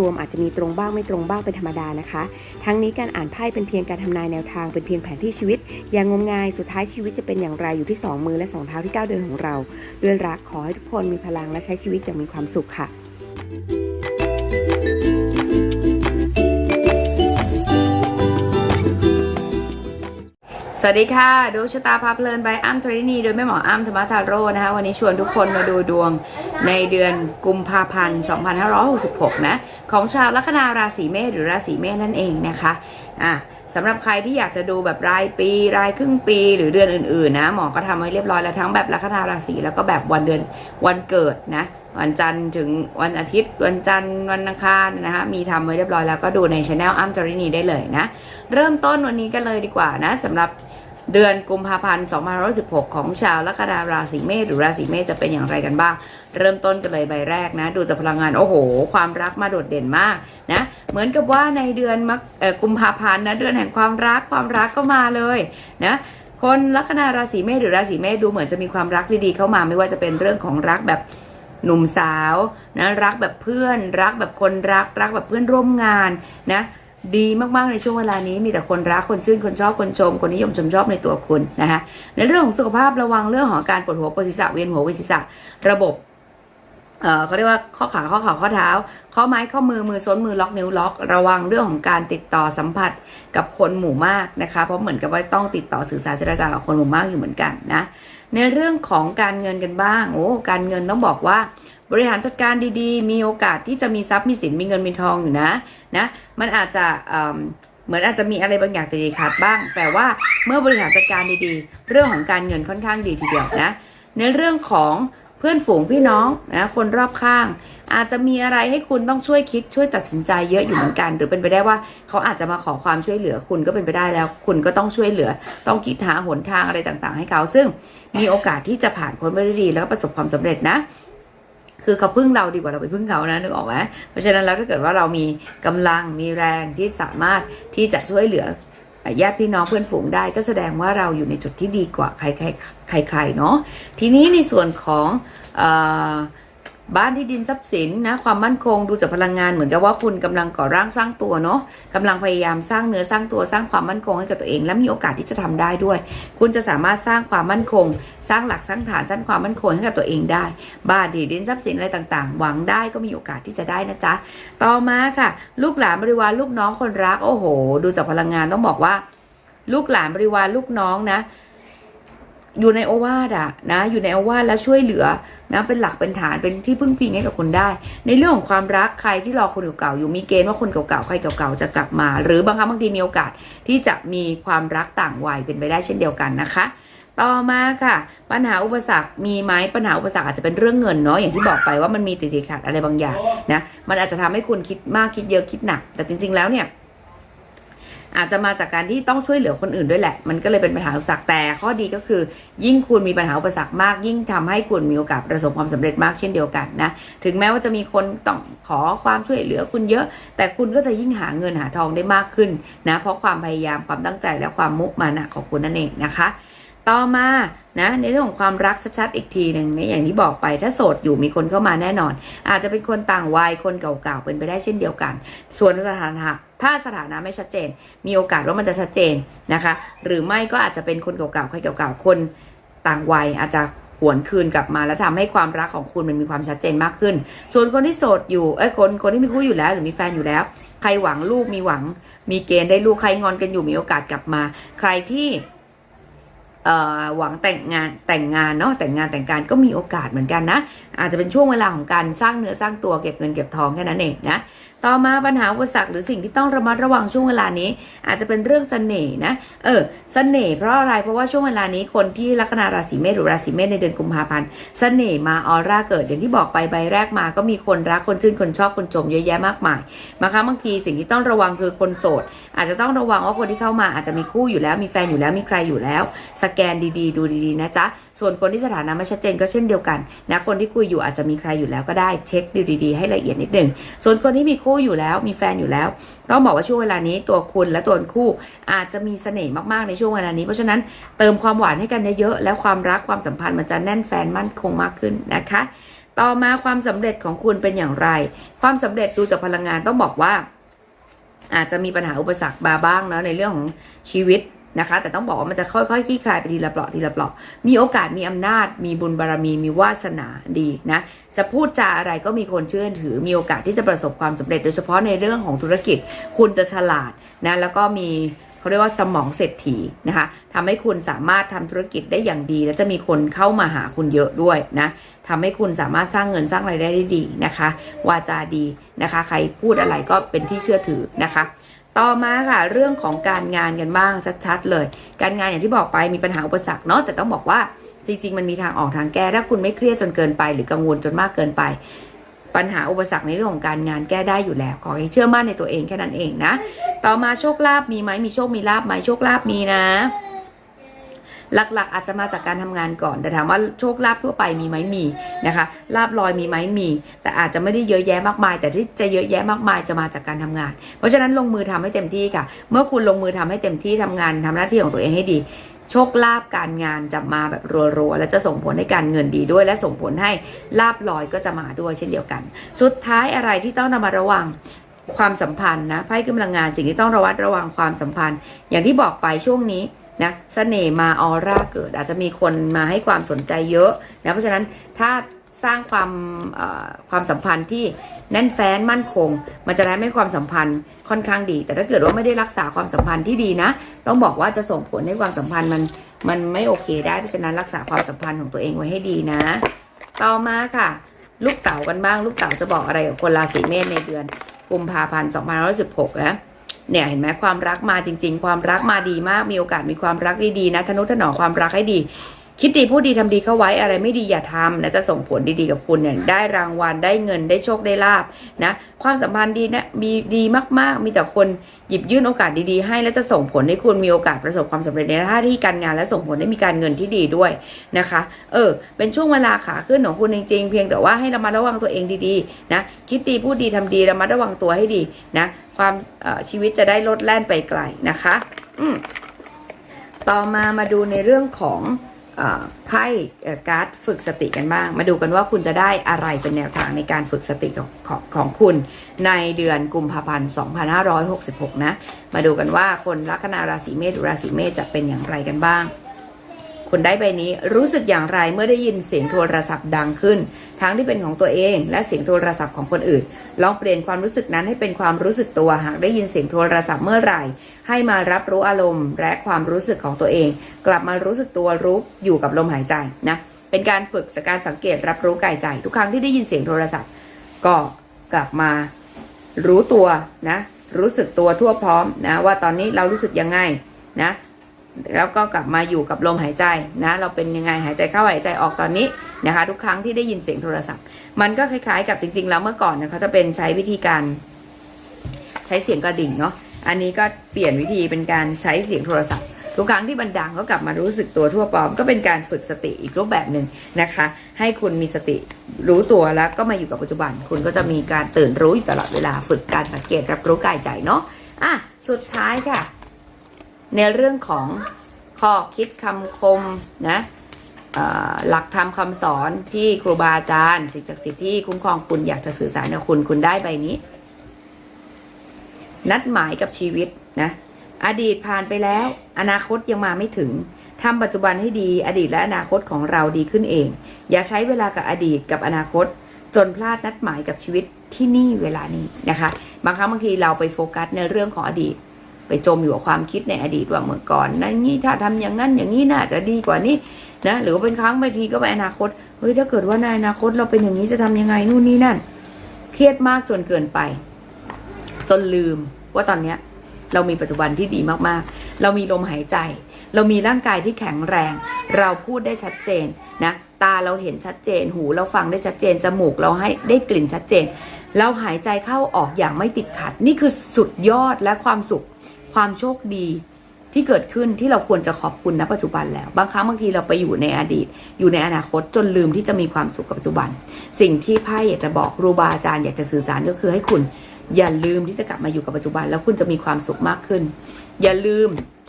รวมอาจจะมีตรงบ้างไม่ตรงบ้างเป็นธรรมดานะคะ ทั้งนี้การอ่านไพ่เป็นเพียงการทำนายแนวทางเป็นเพียงแผนที่ชีวิต อย่างงมงายสุดท้ายชีวิตจะเป็นอย่างไรอยู่ที่ 2 มือและ 2 เท้าที่ก้าวเดินของเรา ด้วยรักขอให้ทุกคนมีพลังและใช้ชีวิตอย่างมีความสุขค่ะ สวัสดีค่ะดวงชะตาพาเพลินใบอ้ำธรินีโดยแม่หมออ้ำธรรมทาโร่นะคะ วันนี้ชวนทุกคนมาดูดวงในเดือนกุมภาพันธ์ 2566 นะ ของชาวลัคนาราศีเมษหรือราศีเมษนั่นเองนะคะอะสำหรับใครที่อยากจะดูแบบรายปี รายครึ่งปี หรือเดือนอื่นๆนะหมอก็ทำไว้เรียบร้อยแล้วทั้งแบบลัคนาราศีแล้วก็แบบวันเดือนวันเกิดนะวันจันทร์ถึงวันอาทิตย์ วันจันทร์วันอังคารนะคะมีทำไว้เรียบร้อยแล้วก็ดูในช anel อ้ำจรินีได้เลยนะ เริ่มต้นวันนี้กันเลยดีกว่านะสำหรับ เดือนกุมภาพันธ์2516 ของชาวลัคนาราศีเมษหรือราศีเมษจะเป็นอย่างไรกันบ้าง เริ่มต้นกันเลยใบแรกนะ ดูจากพลังงานโอ้โห ความรักมาโดดเด่นมากนะเหมือนกับว่าในเดือนมกเอ่อกุมภาพันธ์นะเดือนแห่งความรักความรักก็มาเลยนะคนลัคนาราศีเมษหรือราศีเมษดูเหมือนจะมีความรักดีๆเข้ามาไม่ว่าจะเป็นเรื่องของรักแบบหนุ่มสาวนะรักแบบเพื่อน รักแบบคนรัก รักแบบเพื่อนร่วมงานนะ ดีมากๆในช่วงเวลานี้มีแต่คนรักคนชื่นคนชอบคนชม คนนิยมชมชอบในตัวคุณนะคะในเรื่องของสุขภาพระวังเรื่องของการปวดหัวปวดศีรษะเวียนหัวเวียนศีรษะระบบเเขาเรียกว่าข้อขาข้อเข่าข้อเท้า ข้อไม้ข้อมือมือซ้นมือล็อกนิ้วล็อก ระวังเรื่องของการติดต่อสัมผัสกับคนหมู่มากนะคะเพราะเหมือนกับว่าต้องติดต่อสื่อสารเจรจากับคนหมู่มากอยู่เหมือนกันนะในเรื่องของการเงินกันบ้างโอ้การเงินต้องบอกว่า บริหารจัดการดีๆ มีโอกาสที่จะมีทรัพย์มีสินมีเงินมีทองอยู่นะนะมันอาจจะเเหมือนอาจจะมีอะไรบางอย่างติดขัดบ้าง แต่ว่าเมื่อบริหารจัดการดีๆ เรื่องของการเงินค่อนข้างดีทีเดียวนะ ในเรื่องของเพื่อนฝูงพี่น้องนะคนรอบข้าง อาจจะมีอะไรให้คุณต้องช่วยคิดช่วยตัดสินใจเยอะอยู่เหมือนกัน หรือเป็นไปได้ว่าเขาอาจจะมาขอความช่วยเหลือคุณก็เป็นไปได้แล้ว คุณก็ต้องช่วยเหลือ ต้องคิดหาหนทางอะไรต่างๆ ให้เขา ซึ่งมีโอกาสที่จะผ่านพ้นไปได้ดีแล้วก็ประสบความสำเร็จนะ คือเขาพึ่งเราดีกว่าเราไปพึ่งเขานะนึกออกไหมเพราะฉะนั้นแล้วถ้าเกิดว่าเรามีกำลังมีแรงที่สามารถที่จะช่วยเหลือญาติพี่น้องเพื่อนฝูงได้ก็แสดงว่าเราอยู่ในจุดที่ดีกว่าใครใครใครๆเนาะทีนี้ในส่วนของอ บ้านที่ดินทรัพย์สินนะความมั่นคงดูจากพลังงานเหมือนกับว่าคุณกำลังก่อร่างสร้างตัวเนาะกำลังพยายามสร้างเนื้อสร้างตัวสร้างความมั่นคงให้กับตัวเอง และมีโอกาสที่จะทำได้ด้วย คุณจะสามารถสร้างความมั่นคง สร้างหลักสร้างฐานสร้างความมั่นคงให้กับตัวเองได้ บ้านที่ดินทรัพย์สินอะไรต่างๆ หวังได้ก็มีโอกาสที่จะได้นะจ๊ะต่อมาค่ะ ลูกหลานบริวารลูกน้องคนรักโอ้โห ดูจากพลังงานต้องบอกว่า ลูกหลานบริวารลูกน้องนะ อยู่ในโอวาทอะนะอยู่ในโอวาทแล้วช่วยเหลือนะเป็นหลักเป็นฐานเป็นที่พึ่งพิงให้กับคุณได้ ในเรื่องของความรักใครที่รอคนเก่าๆอยู่มีเกณฑ์ว่าคนเก่าๆใครเก่าๆจะกลับมา หรือบางครั้งบางทีมีโอกาสที่จะมีความรักต่างวัยเป็นไปได้เช่นเดียวกันนะคะต่อมาค่ะ ปัญหาอุปสรรคมีไหมปัญหาอุปสรรคอาจจะเป็นเรื่องเงินเนาะอย่างที่บอกไปว่ามันมีติดขัดอะไรบางอย่างนะมันอาจจะทำให้คุณคิดมากคิดเยอะคิดหนัก แต่จริง ๆแล้วเนี่ย อาจจะมาจากการที่ต้องช่วยเหลือคนอื่นด้วยแหละ มันก็เลยเป็นปัญหาอุปสรรคแต่ข้อดีก็คือ ยิ่งคุณมีปัญหาอุปสรรคมาก ยิ่งทำให้คุณมีโอกาสประสบความสำเร็จมากเช่นเดียวกันนะถึงแม้ว่าจะมีคนต้องขอความช่วยเหลือคุณเยอะ แต่คุณก็จะยิ่งหาเงินหาทองได้มากขึ้นนะเพราะความพยายามความตั้งใจและความมุมานะของคุณนั่นเองนะคะ ต่อมานะในเรื่องของความรักชัดๆอีกทีหนึ่งเนี่ยอย่างที่บอกไปถ้าโสดอยู่มีคนเข้ามาแน่นอน อาจจะเป็นคนต่างวัยคนเก่าๆเป็นไปได้เช่นเดียวกัน ส่วนสถานะถ้าสถานะไม่ชัดเจน มีโอกาสว่ามันจะชัดเจนนะคะ หรือไม่ก็อาจจะเป็นคนเก่าๆใครเก่าๆคนต่างวัยอาจจะหวนคืนกลับมาแล้วทำให้ความรักของคุณมันมีความชัดเจนมากขึ้น ส่วนคนที่โสดอยู่เอ้ยคนคนที่มีคู่อยู่แล้วหรือมีแฟนอยู่แล้ว ใครหวังลูกมีหวัง มีเกณฑ์ได้ลูกใครงอนกันอยู่มีโอกาสกลับมา ใครที่ หวังแต่งงานแต่งงานเนาะแต่งงานแต่งการก็มีโอกาสเหมือนกันนะ อาจจะเป็นช่วงเวลาของการสร้างเนื้อสร้างตัวเก็บเงินเก็บทองแค่นั้นเองนะ ต่อมาปัญหาอุปสรรคหรือสิ่งที่ต้องระมัดระวังช่วงเวลานี้ อาจจะเป็นเรื่องเสน่ห์นะเออเสน่ห์เพราะอะไรเพราะว่าช่วงเวลานี้คนที่ลัคนาราศีเมษหรือราศีเมษในเดือนกุมภาพันธ์เสน่ห์มาออร่าเกิดอย่างที่บอกไปใบแรกมา ก็มีคนรักคนชื่นคนชอบคนชมเยอะแยะมากมายบางครั้งบางทีสิ่งที่ต้องระวังคือคนโสด อาจจะต้องระวังว่าคนที่เข้ามาอาจจะมีคู่อยู่แล้วมีแฟนอยู่แล้วมีใครอยู่แล้ว สแกนดีๆ ดูดีๆนะจ๊ะ ส่วนคนที่สถานะไม่ชัดเจนก็เช่นเดียวกันนะคนที่คุยอยู่อาจจะมีใครอยู่แล้วก็ได้เช็คดูดีๆให้ละเอียดนิดหนึ่งส่วนคนที่มีคู่อยู่แล้วมีแฟนอยู่แล้ว ต้องบอกว่าช่วงเวลานี้ตัวคุณและตัวคู่อาจจะมีเสน่ห์มากๆในช่วงเวลานี้ เพราะฉะนั้นเติมความหวานให้กันเยอะๆแล้วความรักความสัมพันธ์มันจะแน่นแฟนมั่นคงมากขึ้นนะคะ ต่อมาความสำเร็จของคุณเป็นอย่างไร ความสำเร็จดูจากพลังงานต้องบอกว่า อาจจะมีปัญหาอุปสรรคบาบ้างนะในเรื่องของชีวิต นะคะ แต่ต้องบอกว่ามันจะค่อยๆคลี่คลายไปทีละเปลาะทีละเปลาะมีโอกาสมีอำนาจ มีบุญบารมีมีวาสนาดีนะจะพูดจาอะไรก็มีคนเชื่อถือ มีโอกาสที่จะประสบความสำเร็จ โดยเฉพาะในเรื่องของธุรกิจ คุณจะฉลาดนะแล้วก็มีเขาเรียกว่าสมองเศรษฐีนะคะทำให้คุณสามารถทำธุรกิจได้อย่างดี และจะมีคนเข้ามาหาคุณเยอะด้วยนะทำให้คุณสามารถสร้างเงินสร้างรายได้ได้ดีนะคะ วาจาดีนะคะ ใครพูดอะไรก็เป็นที่เชื่อถือนะคะ ต่อมาค่ะเรื่องของการงานกันบ้างชัดๆเลย การงานอย่างที่บอกไปมีปัญหาอุปสรรคเนาะแต่ต้องบอกว่าจริงๆ มันมีทางออกทางแก้ถ้าคุณไม่เครียดจนเกินไป หรือกังวลจนมากเกินไป ปัญหาอุปสรรคในเรื่องของการงานแก้ได้อยู่แล้ว ขอให้เชื่อมั่นในตัวเองแค่นั้นเองนะ ต่อมาโชคลาภมีไหมมีโชคมีลาภไหมโชคลาภมีนะ หลักๆ อาจจะมาจากการทำงานก่อน แต่ถามว่าโชคลาภทั่วไปมีไหมมีนะคะลาบลอยมีไหมมี แต่อาจจะไม่ได้เยอะแยะมากมาย แต่ที่จะเยอะแยะมากมายจะมาจากการทำงาน เพราะฉะนั้นลงมือทำให้เต็มที่ค่ะ เมื่อคุณลงมือทำให้เต็มที่ทำงานทำหน้าที่ของตัวเองให้ดีโชคลาภการงานจะมาแบบรัวๆ และจะส่งผลให้การเงินดีด้วย และส่งผลให้ลาบลอยก็จะมาด้วยเช่นเดียวกัน สุดท้ายอะไรที่ต้องนำมาระวังความสัมพันธ์นะไพ่กำลังงานสิ่งที่ต้องระวัดระวังความสัมพันธ์ อย่างที่บอกไปช่วงนี้ นะเสน่ห์มาออร่าเกิด อาจจะมีคนมาให้ความสนใจเยอะนะเพราะฉะนั้นถ้าสร้างความความสัมพันธ์ที่แน่นแฟ้นมั่นคง มันจะทำให้ความสัมพันธ์ค่อนข้างดี แต่ถ้าเกิดว่าไม่ได้รักษาความสัมพันธ์ที่ดีนะ ต้องบอกว่าจะส่งผลให้ความสัมพันธ์มันมันไม่โอเคได้เพราะฉะนั้นรักษาความสัมพันธ์ของตัวเองไว้ให้ดีนะ ต่อมาค่ะ ลูกเต๋ากันบ้าง ลูกเต๋าจะบอกอะไรกับคนราศีเมษในเดือนกุมภาพันธ์2516นะ เนี่ยเห็นไหมความรักมาจริง ๆ ความรักมาดีมากมีโอกาสมีความรักดีๆนะทนุถนอมความรักให้ดี คิดดีพูดดีทำดีเข้าไว้อะไรไม่ดีอย่าทำนะจะส่งผลดีๆกับคุณเนี่ยได้รางวัลได้เงินได้โชคได้ลาบนะความสัมพันธ์ดีนะมีดีมากๆ มีแต่คนหยิบยื่นโอกาสดีๆ ให้และจะส่งผลให้คุณมีโอกาสประสบความสำเร็จในหน้าที่การงาน และส่งผลให้มีการเงินที่ดีด้วยนะคะ เออ เป็นช่วงเวลาขาขึ้นของคุณจริงๆ เพียงแต่ว่าให้ระมัดระวังตัวเองดีๆนะคิดดีพูดดีทำดีระมัดระวังตัวให้ดีนะความออชีวิตจะได้ลดแล่นไปไกลนะคะ อืต่อมามาดูในเรื่องของ ไพ่การ์ดฝึกสติกันบ้าง มาดูกันว่าคุณจะได้อะไรเป็นแนวทางในการฝึกสติของของของคุณในเดือนกุมภาพันธ์2566 นะ มาดูกันว่าคนลัคนาราศีเมษหรือราศีเมษจะเป็นอย่างไรกันบ้าง คุณได้ใบนี้รู้สึกอย่างไรเมื่อได้ยินเสียงโทรศัพท์ดังขึ้น ทั้งที่เป็นของตัวเอง และเสียงโทรศัพท์ของคนอื่น ลองเปลี่ยนความรู้สึกนั้นให้เป็นความรู้สึกตัวหากได้ยินเสียงโทรศัพท์เมื่อไหร่ ให้มารับรู้อารมณ์ และความรู้สึกของตัวเอง กลับมารู้สึกตัวรู้อยู่กับลมหายใจนะเป็นการฝึกการสังเกตรับรู้กายใจ ทุกครั้งที่ได้ยินเสียงโทรศัพท์ ก็กลับมารู้ตัวนะรู้สึกตัวทั่วพร้อมนะว่าตอนนี้เรารู้สึกยังไงนะ แล้วก็กลับมาอยู่กับลมหายใจนะ เราเป็นยังไงหายใจเข้าหายใจออกตอนนี้นะคะ ทุกครั้งที่ได้ยินเสียงโทรศัพท์ มันก็คล้ายๆ กับจริง ๆ แล้วเมื่อก่อนเนี่ยเขาจะเป็นใช้วิธีการใช้เสียงกระดิ่งเนาะอันนี้ก็เปลี่ยนวิธีเป็นการใช้เสียงโทรศัพท์ ทุกครั้งที่มันดังก็กลับมารู้สึกตัวทั่วพร้อมก็เป็นการฝึกสติอีกรูปแบบหนึ่งนะคะ ให้คุณมีสติรู้ตัวแล้วก็มาอยู่กับปัจจุบัน คุณก็จะมีการตื่นรู้อยู่ตลอดเวลาฝึกการสังเกตรับรู้กายใจเนาะอะสุดท้ายค่ะ ในเรื่องของข้อคิดคำคมนะหลักธรรมคำสอนที่ครูบาอาจารย์สิ่งศักดิ์สิทธิ์ที่คุ้มครองคุณอยากจะสื่อสารกับคุณคุณได้ใบนี้ นัดหมายกับชีวิตนะอดีตผ่านไปแล้ว อนาคตยังมาไม่ถึงทำปัจจุบันให้ดีอดีตและอนาคตของเราดีขึ้นเอง อย่าใช้เวลากับอดีตกับอนาคต จนพลาดนัดหมายกับชีวิตที่นี่เวลานี้นะคะ บางครั้งบางทีเราไปโฟกัสในเรื่องของอดีต ไปจมอยู่กับความคิดในอดีตว่าเมื่อก่อนนะนี่ถ้าทำอย่างนั้นอย่างนี้น่าจะดีกว่านี้นะหรือว่าเป็นครั้งบางทีก็ไปอนาคตเฮ้ยถ้าเกิดว่าในอนาคตเราเป็นอย่างนี้จะทำยังไงนู่นนี่นั่น เครียดมากจนเกินไป จนลืมว่าตอนเนี้ยเรามีปัจจุบันที่ดีมากๆ เรามีลมหายใจ เรามีร่างกายที่แข็งแรง เราพูดได้ชัดเจนนะตาเราเห็นชัดเจน หูเราฟังได้ชัดเจน จมูกเราให้ได้กลิ่นชัดเจน เราหายใจเข้าออกอย่างไม่ติดขัด นี่คือสุดยอดและความสุข ความโชคดีที่เกิดขึ้นที่เราควรจะขอบคุณณปัจจุบันแล้ว บางครั้งบางทีเราไปอยู่ในอดีต อยู่ในอนาคตจนลืมที่จะมีความสุขกับปัจจุบัน สิ่งที่ไพ่อยากจะบอกครูบาอาจารย์อยากจะสื่อสารก็คือให้คุณอย่าลืมที่จะกลับมาอยู่กับปัจจุบัน แล้วคุณจะมีความสุขมากขึ้น อย่าลืม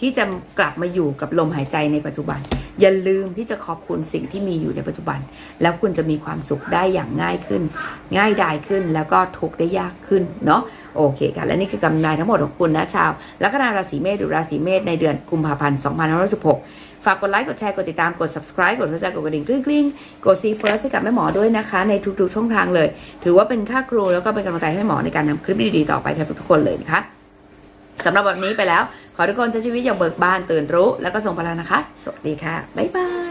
ที่จะกลับมาอยู่กับลมหายใจในปัจจุบัน อย่าลืมที่จะขอบคุณสิ่งที่มีอยู่ในปัจจุบัน แล้วคุณจะมีความสุขได้อย่างง่ายขึ้น ง่ายดายขึ้นแล้วก็ทุกได้ยากขึ้นเนาะ โอเคค่ะ และนี่คือกำนายทั้งหมดของคุณนะชาวลัคนาราศีเมษหรือราศีเมษในเดือนกุมภาพันธ์2516ฝากกดไลค์ กดแชร์ กดติดตาม กด subscribe กดหัวใจกดกระดิ่งกริ๊งๆกด see first ให้กับแม่หมอด้วยนะคะ ในทุกๆช่องทางเลย ถือว่าเป็นค่าครูแล้วก็เป็นกำลังใจให้แม่หมอในการทำคลิปดีๆต่อไปกับทุกๆคนเลยนะคะสำหรับวันนี้ไปแล้ว ขอทุกคนใช้ชีวิตอย่างเบิกบานตื่นรู้ แล้วก็ทรงพลังนะคะ สวัสดีค่ะ บ๊ายบาย